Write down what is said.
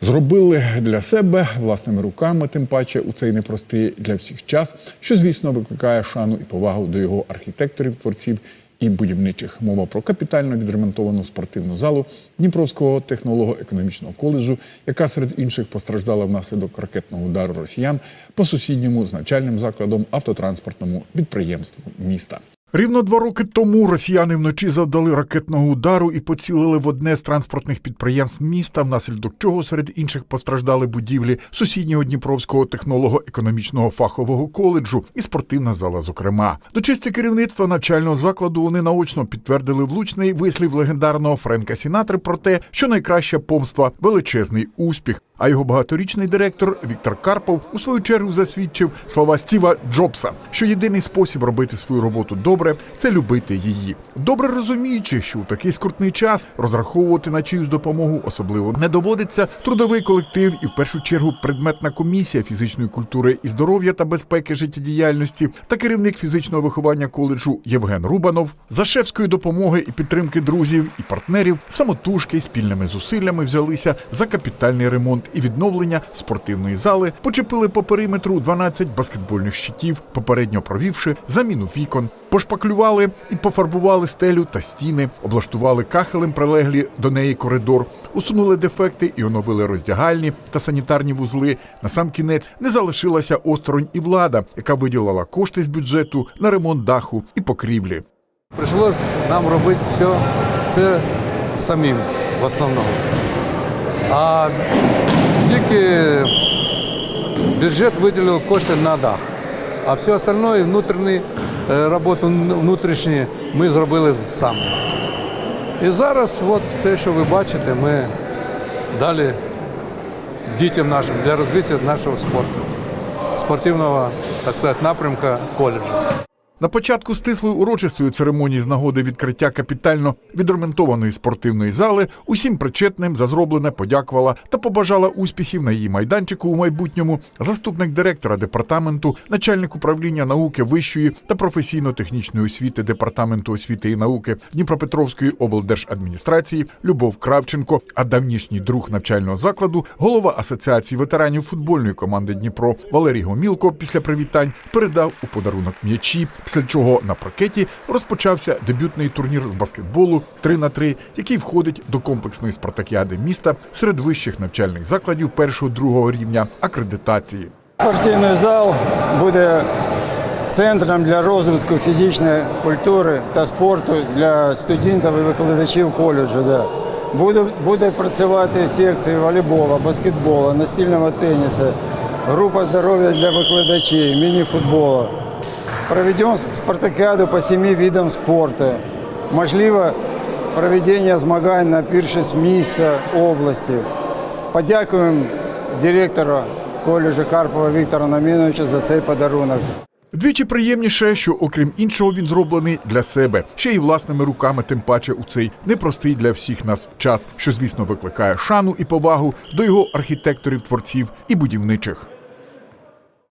зробили для себе власними руками, тим паче у цей непростий для всіх час, що звісно викликає шану і повагу до його архітекторів, творців і будівничих. Мова про капітально відремонтовану спортивну залу Дніпровського технолого-економічного коледжу, яка серед інших постраждала внаслідок ракетного удару росіян по сусідньому з навчальним закладом автотранспортному підприємству міста. Рівно два роки тому росіяни вночі завдали ракетного удару і поцілили в одне з транспортних підприємств міста, внаслідок чого серед інших постраждали будівлі сусіднього Дніпровського технолого-економічного фахового коледжу і спортивна зала. Зокрема, до честі керівництва навчального закладу вони наочно підтвердили влучний вислів легендарного Френка Сінатри про те, що найкраща помства величезний успіх. А його багаторічний директор Віктор Карпов у свою чергу засвідчив слова Стіва Джобса, що єдиний спосіб робити свою роботу добре це любити її. Добре розуміючи, що у такий скрутний час розраховувати на чиюсь допомогу особливо не доводиться. Трудовий колектив і в першу чергу предметна комісія фізичної культури і здоров'я та безпеки життєдіяльності та керівник фізичного виховання коледжу Євген Рубанов за шефської допомоги і підтримки друзів і партнерів самотужки спільними зусиллями взялися за капітальний ремонт і відновлення спортивної зали, почепили по периметру 12 баскетбольних щитів, попередньо провівши заміну вікон, пошпаклювали і пофарбували стелю та стіни, облаштували кахелем прилеглі до неї коридор, усунули дефекти і оновили роздягальні та санітарні вузли. На сам кінець не залишилася осторонь і влада, яка виділила кошти з бюджету на ремонт даху і покрівлі. Пришлось нам робити все, все самим в основному. А тільки бюджет виділив кошти на дах. А все остальне, внутрішні е, роботи внутрішні ми зробили самі. І зараз от все, що ви бачите, ми далі дітям нашим для розвитку нашого спорту, спортивного, так сказати, напрямка коледжу. На початку стислої урочистої церемонії з нагоди відкриття капітально відремонтованої спортивної зали усім причетним за зроблене подякувала та побажала успіхів на її майданчику у майбутньому заступник директора департаменту, начальник управління науки вищої та професійно-технічної освіти департаменту освіти і науки Дніпропетровської облдержадміністрації Любов Кравченко, а давнішній друг навчального закладу, голова асоціації ветеранів футбольної команди Дніпро Валерій Гомілко після привітань передав у подарунок м'ячі. Після чого на паркеті розпочався дебютний турнір з баскетболу 3 на 3 який входить до комплексної спартакіади міста серед вищих навчальних закладів першого другого рівня акредитації. Спортивний зал буде центром для розвитку фізичної культури та спорту для студентів і викладачів коледжу. Да. Буде, буде працювати секції волейболу, баскетболу, настільного тенісу, група здоров'я для викладачів, міні-футболу. Проведемо спартакіаду по семи видам спорту. Можливо, проведення змагань на першість місця області. Подякуємо директору коледжу Карпова Віктора Наміновича за цей подарунок. Вдвічі приємніше, що окрім іншого він зроблений для себе, ще й власними руками, тим паче у цей непростий для всіх нас час, що звісно викликає шану і повагу до його архітекторів, творців і будівничих.